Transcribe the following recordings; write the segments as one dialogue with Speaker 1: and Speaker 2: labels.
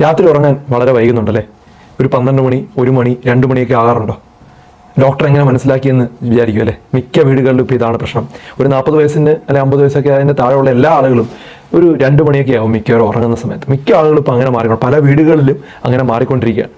Speaker 1: രാത്രി ഉറങ്ങാൻ വളരെ വൈകുന്നുണ്ടല്ലേ? ഒരു പന്ത്രണ്ട് മണി ഒരു മണി രണ്ട് മണിയൊക്കെ ആകാറുണ്ടോ? ഡോക്ടർ എങ്ങനെ മനസ്സിലാക്കിയെന്ന് വിചാരിക്കും അല്ലേ? മിക്ക വീടുകളിലും ഇപ്പോൾ ഇതാണ് പ്രശ്നം. ഒരു നാൽപ്പത് വയസ്സിന് അല്ലെ അമ്പത് വയസ്സൊക്കെ അതിന്റെ താഴെയുള്ള എല്ലാ ആളുകളും ഒരു രണ്ട് മണിയൊക്കെ ആവും മിക്കവരും ഉറങ്ങുന്ന സമയത്ത്. മിക്ക ആളുകളും ഇപ്പോൾ അങ്ങനെ മാറിക്കൊണ്ട് പല വീടുകളിലും അങ്ങനെ മാറിക്കൊണ്ടിരിക്കുകയാണ്.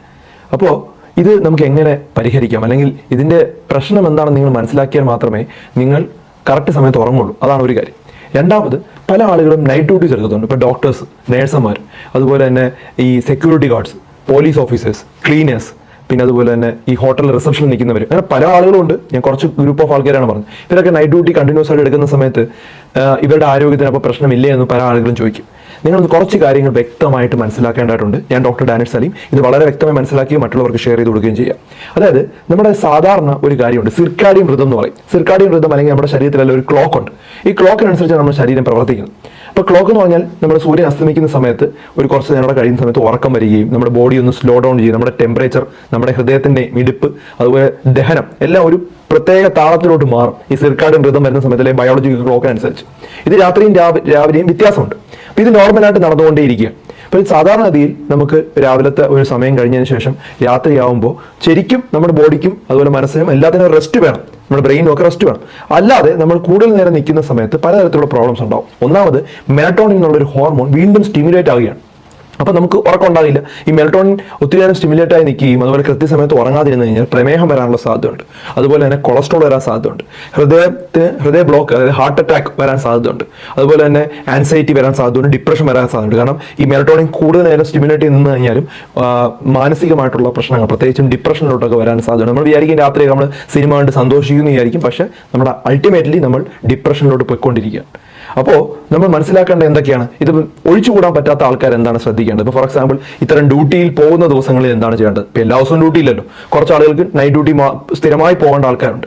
Speaker 1: അപ്പോൾ ഇത് നമുക്ക് എങ്ങനെ പരിഹരിക്കാം? അല്ലെങ്കിൽ ഇതിന്റെ പ്രശ്നം എന്താണെന്ന് നിങ്ങൾ മനസ്സിലാക്കിയാൽ മാത്രമേ നിങ്ങൾ കറക്റ്റ് സമയത്ത് ഉറങ്ങുള്ളൂ. അതാണ് ഒരു കാര്യം. രണ്ടാമത് പല ആളുകളും നൈറ്റ് ഡ്യൂട്ടീസ് എടുക്കുന്നുണ്ട് ഇപ്പോൾ ഡോക്ടേഴ്സ് നേഴ്സുമാർ അതുപോലെ തന്നെ ഈ security guards police officers cleaners പിന്നെ അതുപോലെ തന്നെ ഈ ഹോട്ടൽ റിസപ്ഷനിൽ നിൽക്കുന്നവർ അങ്ങനെ പല ആളുകളും ഉണ്ട് ഞാൻ കുറച്ച് ഗ്രൂപ്പ് ഓഫ് ആൾക്കാരാണ് പറഞ്ഞത്. ഇവരൊക്കെ നൈറ്റ് ഡ്യൂട്ടി കണ്ടിന്യൂസ് ആയിട്ട് എടുക്കുന്ന സമയത്ത് ഇവരുടെ ആരോഗ്യത്തിന് അപ്പോൾ പ്രശ്നമില്ലേ എന്ന് പല ആളുകളും ചോദിക്കും. നിങ്ങൾ കുറച്ച് കാര്യങ്ങൾ വ്യക്തമായിട്ട് മനസ്സിലാക്കേണ്ടതായിട്ടുണ്ട്. ഞാൻ ഡോക്ടർ ഡാനിഷ് സലീം ഇത് വളരെ വ്യക്തമായി മനസ്സിലാക്കി മറ്റുള്ളവർക്ക് ഷെയർ ചെയ്ത് കൊടുക്കുകയും ചെയ്യാം. അതായത് നമ്മുടെ സാധാരണ ഒരു കാര്യമുണ്ട്. സിർക്കാഡിയം ഋതം എന്ന് പറയും. സിർക്കാഡിയം ഋതം അല്ലെങ്കിൽ നമ്മുടെ ശരീരത്തിലുള്ള ഒരു ക്ലോക്ക് ഉണ്ട്. ഈ ക്ലോക്കിനനുസരിച്ച് നമ്മുടെ ശരീരം പ്രവർത്തിക്കുന്നത്. അപ്പോൾ ക്ലോക്ക് എന്ന് പറഞ്ഞാൽ നമ്മുടെ സൂര്യൻ അസ്തമിക്കുന്ന സമയത്ത് ഒരു കുറച്ച് നേരം കഴിയുന്ന സമയത്ത് ഉറക്കം വരികയും നമ്മുടെ ബോഡി ഒന്ന് സ്ലോ ഡൗൺ ചെയ്യും നമ്മുടെ ടെമ്പറേച്ചർ നമ്മുടെ ഹൃദയത്തിന്റെ മിടിപ്പ് അതുപോലെ ദഹനം എല്ലാം ഒരു പ്രത്യേക താളത്തിലോട്ട് മാറും. ഈ സിർക്കാഡിയൻ ഋതം വരുന്ന സമയത്തിലെ ബയോളജിക്കൽ ക്ലോക്കിനനുസരിച്ച്. ഇത് രാത്രിയും രാവി- രാവിലെയും വ്യത്യാസമുണ്ട്. അപ്പോൾ ഇത് നോർമലായിട്ട് നടന്നുകൊണ്ടേയിരിക്കുക. അപ്പോൾ സാധാരണഗതിയിൽ നമുക്ക് രാവിലത്തെ ഒരു സമയം കഴിഞ്ഞതിന് ശേഷം രാത്രിയാവുമ്പോൾ ശരിക്കും നമ്മുടെ ബോഡിക്കും അതുപോലെ മനസ്സിനും എല്ലാത്തിനും റെസ്റ്റ് വേണം. നമ്മുടെ ബ്രെയിനും ഒക്കെ റെസ്റ്റ് വേണം. അല്ലാതെ നമ്മൾ കൂടുതൽ നേരം നിൽക്കുന്ന സമയത്ത് പലതരത്തിലുള്ള പ്രോബ്ലംസ് ഉണ്ടാവും. ഒന്നാമത് മെലറ്റോണിൻ എന്നുള്ളൊരു ഹോർമോൺ വീണ്ടും സ്റ്റിമുലേറ്റ് ആവുകയാണ്. അപ്പോൾ നമുക്ക് ഉറക്കം ഉണ്ടാകില്ല ഈ മെലറ്റോണിൻ ഒത്തിരി നേരം സ്റ്റിമുലേറ്റ് ആയി നിൽക്കുകയും അതുപോലെ കൃത്യസമയത്ത് ഉറങ്ങാതിരുന്നു കഴിഞ്ഞാൽ പ്രമേഹം വരാനുള്ള സാധ്യതയുണ്ട്. അതുപോലെ തന്നെ കൊളസ്ട്രോൾ വരാൻ സാധ്യതയുണ്ട്. ഹൃദയത്തിന് ഹൃദയ ബ്ലോക്ക് അതായത് ഹാർട്ട് അറ്റാക്ക് വരാൻ സാധ്യതയുണ്ട്. അതുപോലെ തന്നെ ആൻസൈറ്റി വരാൻ സാധ്യതയുണ്ട് ഡിപ്രഷൻ വരാൻ സാധ്യതയുണ്ട്. കാരണം ഈ മെലറ്റോണിൻ കൂടുതൽ നേരം സ്റ്റിമുലേറ്റ് നിന്ന് കഴിഞ്ഞാലും മാനസികമായിട്ടുള്ള പ്രശ്നങ്ങൾ പ്രത്യേകിച്ചും ഡിപ്രഷനിലോട്ടൊക്കെ വരാൻ സാധ്യതയുണ്ട്. നമ്മൾ വിചാരിക്കും രാത്രി നമ്മൾ സിനിമ കണ്ട് സന്തോഷിക്കുന്നു വിചാരിക്കും. പക്ഷേ നമ്മുടെ അൾട്ടിമേറ്റ്ലി നമ്മൾ ഡിപ്രഷനിലോട്ട് പോയിക്കൊണ്ടിരിക്കുകയാണ്. അപ്പോൾ നമ്മൾ മനസ്സിലാക്കേണ്ട എന്തൊക്കെയാണ്? ഇത് ഒഴിച്ചുകൂടാൻ പറ്റാത്ത ആൾക്കാർ എന്താണ് ശ്രദ്ധിക്കേണ്ടത്? ഇപ്പോൾ ഫോർ എക്സാമ്പിൾ ഇത്തരം ഡ്യൂട്ടിയിൽ പോകുന്ന ദിവസങ്ങളിൽ എന്താണ് ചെയ്യേണ്ടത്? ഇപ്പോൾ എല്ലാ ദിവസവും ഡ്യൂട്ടി ഇല്ലല്ലോ. കുറച്ച് ആളുകൾക്ക് നൈറ്റ് ഡ്യൂട്ടി സ്ഥിരമായി പോകേണ്ട ആൾക്കാരുണ്ട്.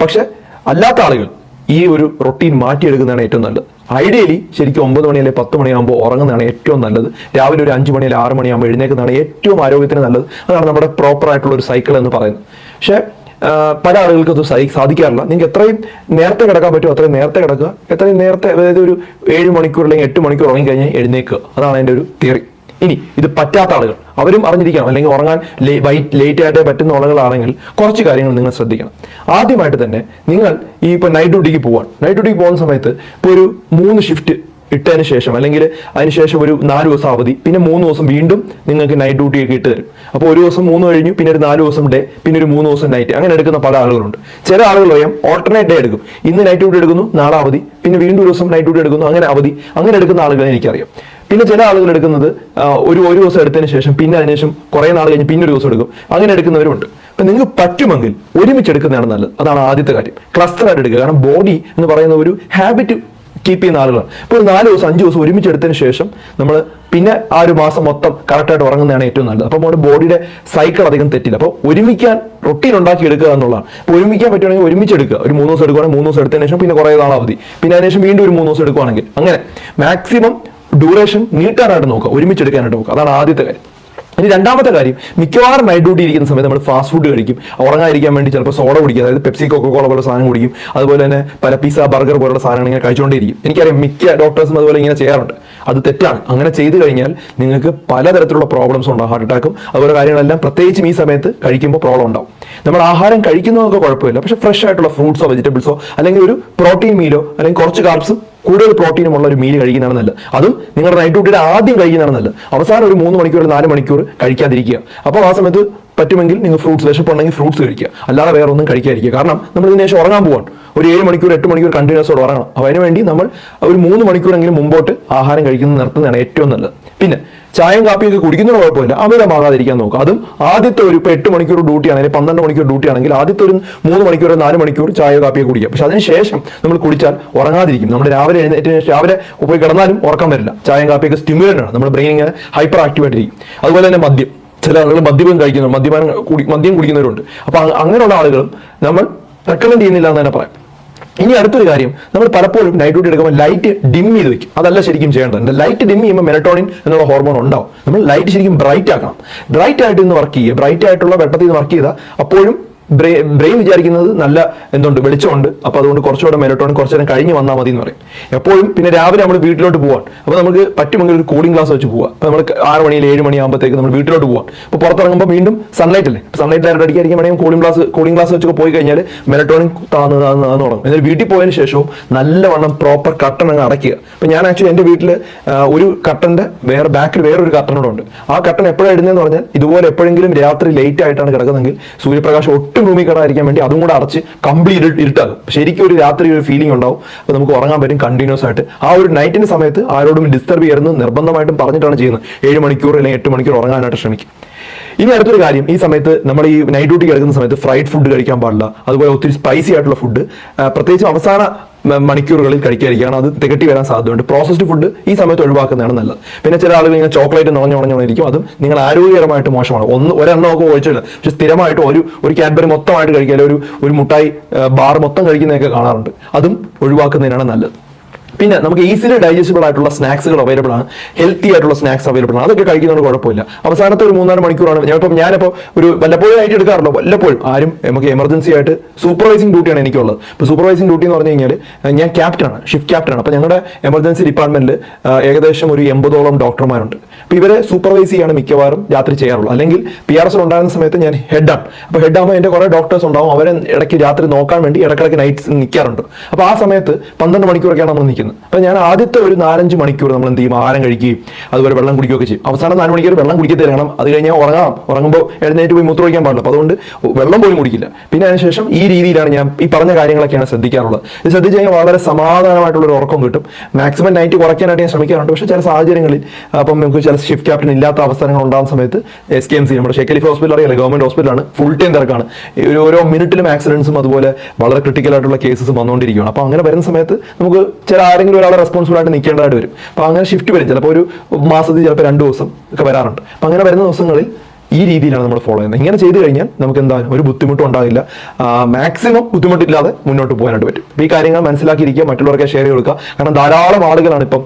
Speaker 1: പക്ഷെ അല്ലാത്ത ആളുകൾ ഈ ഒരു റൊട്ടീൻ മാറ്റിയെടുക്കുന്നതാണ് ഏറ്റവും നല്ലത്. ഐഡിയലി ശരിക്കും ഒമ്പത് മണി അല്ലെങ്കിൽ പത്ത് മണിയാകുമ്പോൾ ഉറങ്ങുന്നതാണ് ഏറ്റവും നല്ലത്. രാവിലെ ഒരു അഞ്ച് മണി അല്ലെങ്കിൽ ആറ് മണിയാകുമ്പോൾ എഴുന്നേക്കുന്നതാണ് ഏറ്റവും ആരോഗ്യത്തിന് നല്ലത്. അതാണ് നമ്മുടെ പ്രോപ്പർ ആയിട്ടുള്ള ഒരു സൈക്കിൾ എന്ന് പറയുന്നത്. പക്ഷേ പല ആളുകൾക്കും അത് സാധി- സാധിക്കാറില്ല. നിങ്ങൾക്ക് എത്രയും നേരത്തെ കിടക്കാൻ പറ്റുമോ അത്രയും നേരത്തെ കിടക്കുക. എത്രയും നേരത്തെ അതായത് ഒരു ഏഴ് മണിക്കൂർ അല്ലെങ്കിൽ എട്ട് മണിക്കൂർ ഉറങ്ങിക്കഴിഞ്ഞാൽ എഴുന്നേക്കുക അതാണ് എന്റെ ഒരു തിയറി. ഇനി ഇത് പറ്റാത്ത ആളുകൾ. അവരും അറിഞ്ഞിരിക്കണം. അല്ലെങ്കിൽ ഉറങ്ങാൻ വൈറ്റ് ലേറ്റ് ആയിട്ടേ പറ്റുന്ന ആളുകളാണെങ്കിൽ കുറച്ച് കാര്യങ്ങൾ നിങ്ങൾ ശ്രദ്ധിക്കണം. ആദ്യമായിട്ട് തന്നെ നിങ്ങൾ ഈ ഇപ്പോൾ നൈറ്റ് ഡ്യൂട്ടിക്ക് പോവാൻ നൈറ്റ് ഡ്യൂട്ടിക്ക് പോകുന്ന സമയത്ത് ഇപ്പോൾ ഒരു മൂന്ന് ഷിഫ്റ്റ് ഇട്ടതിന് ശേഷം അല്ലെങ്കിൽ അതിനുശേഷം ഒരു നാല് ദിവസം അവധി. പിന്നെ മൂന്ന് ദിവസം വീണ്ടും നിങ്ങൾക്ക് നൈറ്റ് ഡ്യൂട്ടിയൊക്കെ ഇട്ട് തരും. അപ്പോൾ ഒരു ദിവസം മൂന്ന് കഴിഞ്ഞു പിന്നെ ഒരു നാല് ദിവസം ഡേ പിന്നെ ഒരു മൂന്ന് ദിവസം നൈറ്റ് അങ്ങനെ എടുക്കുന്ന പല ആളുകളുണ്ട്. ചില ആളുകൾ പറയാം ഓൾട്ടർനേറ്റ് ഡേ എടുക്കും. ഇന്ന് നൈറ്റ് ഡ്യൂട്ടി എടുക്കുന്നു നാളെ അവധി. പിന്നെ വീണ്ടും ഒരു ദിവസം നൈറ്റ് ഡ്യൂട്ടി എടുക്കുന്നു അങ്ങനെ അവധി. അങ്ങനെ എടുക്കുന്ന ആളുകളെ എനിക്കറിയാം. പിന്നെ ചില ആളുകൾ എടുക്കുന്നത് ഒരു ഒരു ദിവസം എടുത്തതിന് ശേഷം പിന്നെ അതിനുശേഷം കുറേ നാൾ കഴിഞ്ഞ് പിന്നെ ഒരു ദിവസം എടുക്കും. അങ്ങനെ എടുക്കുന്നവരുണ്ട് അപ്പൊ നിങ്ങൾക്ക് പറ്റുമെങ്കിൽ ഒരുമിച്ച് എടുക്കുന്നതാണ് നല്ലത്. അതാണ് ആദ്യത്തെ കാര്യം. ക്ലസ്റ്റർ ആയിട്ട് എടുക്കുക. കാരണം ബോഡി എന്ന് പറയുന്ന ഒരു ഹാബിറ്റ് കീപ്പ് ചെയ്യുന്ന ആളുകളാണ് ഇപ്പോൾ നാല് ദിവസം അഞ്ച് ദിവസം ഒരുമിച്ച് എടുത്തതിന് ശേഷം നമ്മൾ പിന്നെ ആ ഒരു മാസം മൊത്തം കറക്റ്റായിട്ട് ഉറങ്ങുന്നതാണ് ഏറ്റവും നല്ലത്. അപ്പോൾ നമ്മുടെ ബോഡിയുടെ സൈക്കിൾ അധികം തെറ്റില്ല. അപ്പോൾ ഒരുമിക്കാൻ റൊട്ടീൻ ഉണ്ടാക്കി എടുക്കുക എന്നുള്ളതാണ്. അപ്പോൾ ഒരുമിക്കാൻ പറ്റുവാണെങ്കിൽ ഒരുമിച്ച് എടുക്കുക ഒരു മൂന്ന് ദിവസം എടുക്കുകയാണെങ്കിൽ മൂന്ന് ദിവസം എടുത്തതിന് ശേഷം പിന്നെ കുറേ നാൾ അവധി പിന്നെ അതിനുശേഷം വീണ്ടും ഒരു മൂന്ന് ദിവസം എടുക്കുകയാണെങ്കിൽ അങ്ങനെ മാക്സിമം ഡ്യൂറേഷൻ നീട്ടാനായിട്ട് നോക്കുക. ഒരുമിച്ച് എടുക്കാനായിട്ട് നോക്കുക. അതാണ് ആദ്യത്തെ കാര്യം. ഇനി രണ്ടാമത്തെ കാര്യം മിക്കവാറും നൈറ്റ് ഡ്യൂട്ടി ഇരിക്കുന്ന സമയത്ത് നമ്മൾ ഫാസ്റ്റ് ഫുഡ് കഴിക്കും. ഉറങ്ങാതിരിക്കാൻ വേണ്ടി ചിലപ്പോൾ സോഡ കുടിക്കും. അതായത് പെപ്സി കോക്കോ കോള പോലുള്ള സാധനം കുടിക്കും. അതുപോലെ തന്നെ പല പിസ ബർഗർ പോലുള്ള സാധനങ്ങൾ ഇങ്ങനെ കഴിച്ചുകൊണ്ടേയിരിക്കും. എനിക്കറിയാം മിക്ക ഡോക്ടേഴ്സും അതുപോലെ ഇങ്ങനെ ചെയ്യാറുണ്ട്. അത് തെറ്റാണ്. അങ്ങനെ ചെയ്തു കഴിഞ്ഞാൽ നിങ്ങൾക്ക് പലതരത്തിലുള്ള പ്രോബ്ലംസ് ഉണ്ടാകും ഹാർട്ട് അറ്റാക്കും അതുപോലെ കാര്യങ്ങളെല്ലാം പ്രത്യേകിച്ചും ഈ സമയത്ത് കഴിക്കുമ്പോൾ പ്രോബ്ലം ഉണ്ടാവും. നമ്മൾ ആഹാരം കഴിക്കുന്നതൊക്കെ കുഴപ്പമില്ല. പക്ഷെ ഫ്രഷ് ആയിട്ടുള്ള ഫ്രൂട്ട്സോ വെജിറ്റബിൾസോ അല്ലെങ്കിൽ ഒരു പ്രോട്ടീൻ മീലോ അല്ലെങ്കിൽ കുറച്ച് കാർബ്സും കൂടുതൽ പ്രോട്ടീനും ഉള്ള ഒരു മീൽ കഴിക്കുന്നതാണ് നല്ലത്. അതും നിങ്ങളുടെ നൈറ്റ് ഡ്യൂട്ടിയുടെ ആദ്യം കഴിക്കുന്നതാണ് നല്ലത്. അവസാനം ഒരു മൂന്ന് മണിക്കൂർ നാല് മണിക്കൂർ കഴിക്കാതിരിക്കുക. അപ്പോൾ ആ സമയത്ത് പറ്റുമെങ്കിൽ നിങ്ങൾ ഫ്രൂട്ട്സ് വിശപ്പുണ്ടെങ്കിൽ ഫ്രൂട്ട്സ് കഴിക്കുക. അല്ലാതെ വേറെ ഒന്നും കഴിക്കാതിരിക്കുക. കാരണം നമ്മൾ ഇതിന് ശേഷം ഉറങ്ങാൻ പോകാൻ ഒരു ഏഴ് മണിക്കൂർ എട്ട് മണിക്കൂർ കണ്ടിന്യൂസോട് ഉറങ്ങണം. അപ്പോൾ അതിനുവേണ്ടി നമ്മൾ ഒരു മൂന്ന് മണിക്കൂറെങ്കിലും മുമ്പോട്ട് ആഹാരം കഴിക്കുന്നത് നിർത്തുന്നതാണ് ഏറ്റവും നല്ലത്. പിന്നെ ചായയും കാപ്പിയൊക്കെ കുടിക്കുന്നത് കുഴപ്പമില്ല. അമിതമാകാതിരിക്കാൻ നോക്കുക. അതും ആദ്യത്തെ ഒരു ഇപ്പോൾ എട്ട് മണിക്കൂർ ഡ്യൂട്ടി ആണെങ്കിൽ പന്ത്രണ്ട് മണിക്കൂർ ഡ്യൂട്ടി ആണെങ്കിൽ ആദ്യത്തെ ഒരു മൂന്ന് മണിക്കൂർ നാല് മണിക്കൂർ ചായയോ കാപ്പിയോ കുടിക്കുക. പക്ഷെ അതിനുശേഷം നമ്മൾ കുടിച്ചാൽ ഉറങ്ങാതിരിക്കും. നമ്മൾ രാവിലെ എഴുന്നേറ്റ് ശേഷം രാവിലെ പോയി കിടന്നാലും ഉറക്കം വരില്ല. ചായയും കാപ്പിയൊക്കെ സ്റ്റിമുലേറ്റ് ആണ്. നമ്മുടെ ബ്രെയിൻ ഇങ്ങനെ ഹൈപ്പർ ആക്റ്റീവ് ആയിട്ടിരിക്കും. അതുപോലെ തന്നെ മദ്യം. ചില ആളുകൾ മദ്യപം കഴിക്കുന്നു മദ്യപാനം കുടി മദ്യം കുടിക്കുന്നവരുണ്ട്. അപ്പോൾ അങ്ങനെയുള്ള ആളുകളും നമ്മൾ റെക്കമെൻഡ് ചെയ്യുന്നില്ല എന്ന് തന്നെ പറയാം ഇനി അടുത്തൊരു കാര്യം. നമ്മൾ പലപ്പോഴും നൈറ്റ് ഡ്യൂട്ടി എടുക്കുമ്പോൾ ലൈറ്റ് ഡിം ചെയ്ത് വെക്കും. അതല്ല ശരിക്കും ചെയ്യേണ്ടത്. ലൈറ്റ് ഡിം ചെയ്യുമ്പോൾ മെലറ്റോണിൻ എന്നുള്ള ഹോർമോൺ ഉണ്ടാവും. നമ്മൾ ലൈറ്റ് ശരിക്കും ബ്രൈറ്റ് ആക്കണം. ബ്രൈറ്റ് ആയിട്ട് ഇന്ന് വർക്ക് ചെയ്യുക. ബ്രൈറ്റ് ആയിട്ടുള്ള വെട്ടത്തിൽ നിന്ന് വർക്ക് ചെയ്താൽ അപ്പോഴും ബ്രെയിൻ വിചാരിക്കുന്നത് നല്ല എന്തുണ്ട് വെളിച്ചമുണ്ട്. അപ്പോൾ അതുകൊണ്ട് കുറച്ചുകൂടെ മെലട്ടോൺ കുറച്ച് നേരം കഴിഞ്ഞ് വന്നാൽ മതി എന്ന് പറയും. എപ്പോഴും പിന്നെ രാവിലെ നമ്മൾ വീട്ടിലോട്ട് പോവാൻ. അപ്പോൾ നമുക്ക് പറ്റുമെങ്കിൽ ഒരു കൂളിംഗ് ഗ്ലാസ് വെച്ച് പോവാം. അപ്പോൾ നമ്മൾ ആറ് മണിയിൽ ഏഴ് മണി ആകുമ്പോഴത്തേക്ക് നമ്മൾ വീട്ടിലോട്ട് പോവാം. അപ്പോൾ പുറത്തിറങ്ങുമ്പോൾ വീണ്ടും സൺലൈറ്റ് അല്ലേ? സൺലൈറ്റ് ആയിട്ട് അടിക്കാതിരിക്കാൻ വേണമെങ്കിൽ കൂളിംഗ് ഗ്ലാസ് കൂളിംഗ് ഗ്ലാസ് വെച്ചൊക്കെ പോയി കഴിഞ്ഞാൽ മെലട്ടോണിൻ താന്ന് താന്ന് താന്ന് തുടങ്ങും. എന്നാൽ വീട്ടിൽ പോയതിന് ശേഷവും നല്ലവണ്ണം പ്രോപ്പർ കട്ടൺ അങ്ങ് അടയ്ക്കുക. അപ്പോൾ ഞാൻ ആക്ച്വലി എന്റെ വീട്ടിൽ ഒരു കട്ടന്റെ വേറെ ബാക്കിൽ വേറൊരു കട്ടനോട് ഉണ്ട്. ആ കട്ടൺ എപ്പോഴാണ് ഇടുന്നതെന്ന് പറഞ്ഞാൽ ഇതുപോലെ എപ്പോഴെങ്കിലും രാത്രി ലേറ്റ് ആയിട്ടാണ് കിടക്കുന്നതെങ്കിൽ സൂര്യപ്രകാശം ഒട്ടും റൂമിൽ കിടാതിരിക്കാൻ വേണ്ടി അതും കൂടെ അടച്ച് കംപ്ലീറ്റ് ഇരുട്ടാകും ശരിക്കും ഒരു രാത്രി ഒരു ഫീലിംഗ് ഉണ്ടാവും. അപ്പോൾ നമുക്ക് ഉറങ്ങാൻ പറ്റും കണ്ടിന്യൂസ് ആയിട്ട്. ആ ഒരു നൈറ്റിന്റെ സമയത്ത് ആരോടും ഡിസ്റ്റർബ് ചെയ്യരുത് നിർബന്ധമായിട്ടും പറഞ്ഞിട്ടാണ് ചെയ്യുന്നത്. ഏഴ് മണിക്കൂർ അല്ലെങ്കിൽ എട്ട് മണിക്കൂർ ഉറങ്ങാനായിട്ട് ശ്രമിക്കും. ഇനി അടുത്തൊരു കാര്യം ഈ സമയത്ത് നമ്മൾ ഈ നൈറ്റ് ഡ്യൂട്ടി കിടക്കുന്ന സമയത്ത് ഫ്രൈഡ് ഫുഡ് കഴിക്കാൻ പാടില്ല. അതുപോലെ ഒത്തിരി സ്പൈസി ആയിട്ടുള്ള ഫുഡ് പ്രത്യേകിച്ച് അവസാന മണിക്കൂറുകളിൽ കഴിക്കാതിരിക്കുകയാണ് അത് തികട്ടി വരാൻ സാധ്യതയുണ്ട്. പ്രോസസ്ഡ് ഫുഡ് ഈ സമയത്ത് ഒഴിവാക്കുന്നതാണ് നല്ലത്. പിന്നെ ചില ആളുകൾ ഇങ്ങനെ ചോക്ലേറ്റ് നുണഞ്ഞു നുണഞ്ഞുകൊണ്ടിരിക്കും അതും നിങ്ങൾ ആരോഗ്യകരമായിട്ട് മോശമാണ്. ഒന്ന് ഒരെണ്ണം ഒക്കെ ഒഴിച്ചില്ല പക്ഷെ സ്ഥിരമായിട്ട് ഒരു ഒരു ക്യാഡ്ബറി മൊത്തമായിട്ട് കഴിക്കുക ഒരു ഒരു മുട്ടായി ബാർ മൊത്തം കഴിക്കുന്നതൊക്കെ കാണാറുണ്ട്. അതും ഒഴിവാക്കുന്നതിനാണ് നല്ലത്. പിന്നെ നമുക്ക് ഈസിലി ഡൈജസ്റ്റബിൾ ആയിട്ടുള്ള സ്നാക്സുകൾ അവൈലബിൾ ആണ്. ഹെൽത്തി ആയിട്ടുള്ള സ്നാക്സ് അവൈലബിൾ ആണ്. അതൊക്കെ കഴിക്കുന്നതുകൊണ്ട് കുഴപ്പമില്ല. അവസാനത്തെ ഒരു മൂന്നാൽ മണിക്കൂറാണ്. ഞാനിപ്പോൾ ഞാനിപ്പോൾ ഒരു വല്ലപ്പോഴും ആയിട്ട് എടുക്കാറുണ്ട്. വല്ലപ്പോഴും. ആരും നമുക്ക് എമർജൻസി ആയിട്ട് സൂപ്പർവൈസിംഗ് ഡ്യൂട്ടിയാണ് എനിക്കുള്ളത്. ഇപ്പോൾ സൂപ്പർവൈസിംഗ് ഡ്യൂട്ടി എന്ന് പറഞ്ഞു കഴിഞ്ഞാൽ ഞാൻ ക്യാപ്റ്റനാണ് ഷിഫ്റ്റ് ക്യാപ്റ്റനാണ് അപ്പോൾ ഞങ്ങളുടെ എമർജൻസി ഡിപ്പാർട്ട്മെന്റിൽ ഏകദേശം ഒരു എൺപതോളം ഡോക്ടർമാരുണ്ട് അപ്പോൾ ഇവരെ സൂപ്പർവൈസ് ചെയ്യാണ് മിക്കവാറും രാത്രി ചെയ്യാറുള്ളത്. അല്ലെങ്കിൽ പി ആർ എസ് ഉണ്ടാകുന്ന സമയത്ത് ഞാൻ ഹെഡാണ് അപ്പോൾ ഹെഡ് ആകുമ്പോൾ എന്റെ കുറേ ഡോക്ടേഴ്സ് ഉണ്ടാവും. അവരെ ഇടയ്ക്ക് രാത്രി നോക്കാൻ വേണ്ടി ഇടയ്ക്കിടയ്ക്ക് നൈറ്റ്സ് നിൽക്കാറുണ്ട്. അപ്പോൾ ആ സമയത്ത് പന്ത്രണ്ട് മണിക്കൂറൊക്കെയാണ് നമ്മൾ നിൽക്കുന്നത്. അപ്പോൾ ഞാൻ ആദ്യത്തെ ഒരു നാലഞ്ച് മണിക്കൂർ നമ്മൾ എന്ത് ചെയ്യും? ആഹാരം കഴിക്കുകയും അതുപോലെ വെള്ളം കുടിക്കുകയൊക്കെ ചെയ്യും. അവസാനം നാല് മണിക്കൂർ വെള്ളം കുടിക്കത്തില്ല കാരണം അത് കഴിഞ്ഞാൽ ഉറങ്ങാം. ഉറങ്ങുമ്പോൾ എഴുന്നേറ്റ് പോയി മൂത്രമൊഴിക്കാൻ പാടില്ല. അപ്പോൾ അതുകൊണ്ട് വെള്ളം പോലും കുടിക്കില്ല. പിന്നെ അതിനുശേഷം ഈ രീതിയിലാണ് ഞാൻ ഈ പറഞ്ഞ കാര്യങ്ങളൊക്കെയാണ് ശ്രദ്ധിക്കാറുള്ളത്. ഇത് ശ്രദ്ധിച്ച് കഴിഞ്ഞാൽ വളരെ സമാധാനമായിട്ടുള്ള ഒരു ഉറക്കം കിട്ടും. മാക്സിമം നൈറ്റ് കുറയ്ക്കാനായിട്ട് ഞാൻ ശ്രമിക്കാറുണ്ട്. പക്ഷേ ചില സാഹചര്യങ്ങളിൽ അപ്പം നമുക്ക് ചില ഷിഫ്റ്റ് ക്യാപ്റ്റൻ ഇല്ലാത്ത അവസരങ്ങൾ ഉണ്ടാകുന്ന സമയത്ത് എസ് കെ എം സി നമ്മുടെ ഷെക്കലിഫ് ഹോസ്പിറ്റൽ അറിയാലോ? ഗവൺമെന്റ് ഹോസ്പിറ്റലാണ് ഫുൾ ടൈം തിരക്കാണ്. ഓരോ മിനിറ്റിലും ആക്സിഡൻസും അതുപോലെ വളരെ ക്രിട്ടിക്കൽ ആയിട്ടുള്ള കേസസും വന്നുകൊണ്ടിരിക്കുകയാണ്. അപ്പോൾ അങ്ങനെ വരുന്ന സമയത്ത് നമുക്ക് ചില ആരെങ്കിലും ഒരാളെ റെസ്പോൺസിബിൾ ആയിട്ട് നിൽക്കേണ്ടതായിട്ട് വരും. അപ്പോൾ അങ്ങനെ ഷിഫ്റ്റ് വരും. ചിലപ്പോൾ ഒരു മാസത്തിൽ ചിലപ്പോൾ രണ്ട് ദിവസം ഒക്കെ വരാറുണ്ട്. അപ്പോൾ അങ്ങനെ വരുന്ന ദിവസങ്ങളിൽ ഈ രീതിയിലാണ് നമ്മൾ ഫോളോ ചെയ്യുന്നത്. ഇങ്ങനെ ചെയ്തു കഴിഞ്ഞാൽ നമുക്ക് എന്താ ഒരു ബുദ്ധിമുട്ടും ഉണ്ടാകില്ല മാക്സിമം ബുദ്ധിമുട്ടില്ലാതെ മുന്നോട്ട് പോകാനായിട്ട് പറ്റും. ഈ കാര്യങ്ങൾ മനസ്സിലാക്കിയിരിക്കുക മറ്റുള്ളവർക്ക് ഷെയർ കൊടുക്കുക. കാരണം ധാരാളം ആളുകളാണ് ഇപ്പം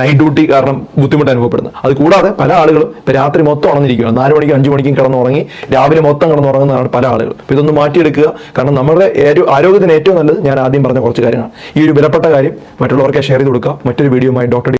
Speaker 1: നൈറ്റ് ഡ്യൂട്ടി കാരണം ബുദ്ധിമുട്ട് അനുഭവപ്പെടുന്നത്. അത് കൂടാതെ പല ആളുകളും ഇപ്പം രാത്രി മൊത്തം ഉണർന്നിരിക്കുക നാല് മണിക്കും അഞ്ച് മണിക്കും കിടന്നുറങ്ങി രാവിലെ മൊത്തം കിടന്നുറങ്ങുന്നതാണ് പല ആളുകൾ അപ്പോൾ ഇതൊന്ന് മാറ്റിയെടുക്കുക. കാരണം നമ്മുടെ ഏറ്റവും ആരോഗ്യത്തിന് ഏറ്റവും നല്ലത് ഞാൻ ആദ്യം പറഞ്ഞ കുറച്ച് കാര്യങ്ങളാണ്. ഈ ഒരു വിലപ്പെട്ട കാര്യം മറ്റുള്ളവർക്ക് ഷെയർ ചെയ്ത് കൊടുക്കുക. മറ്റൊരു വീഡിയോയുമായി ഡോക്ടർ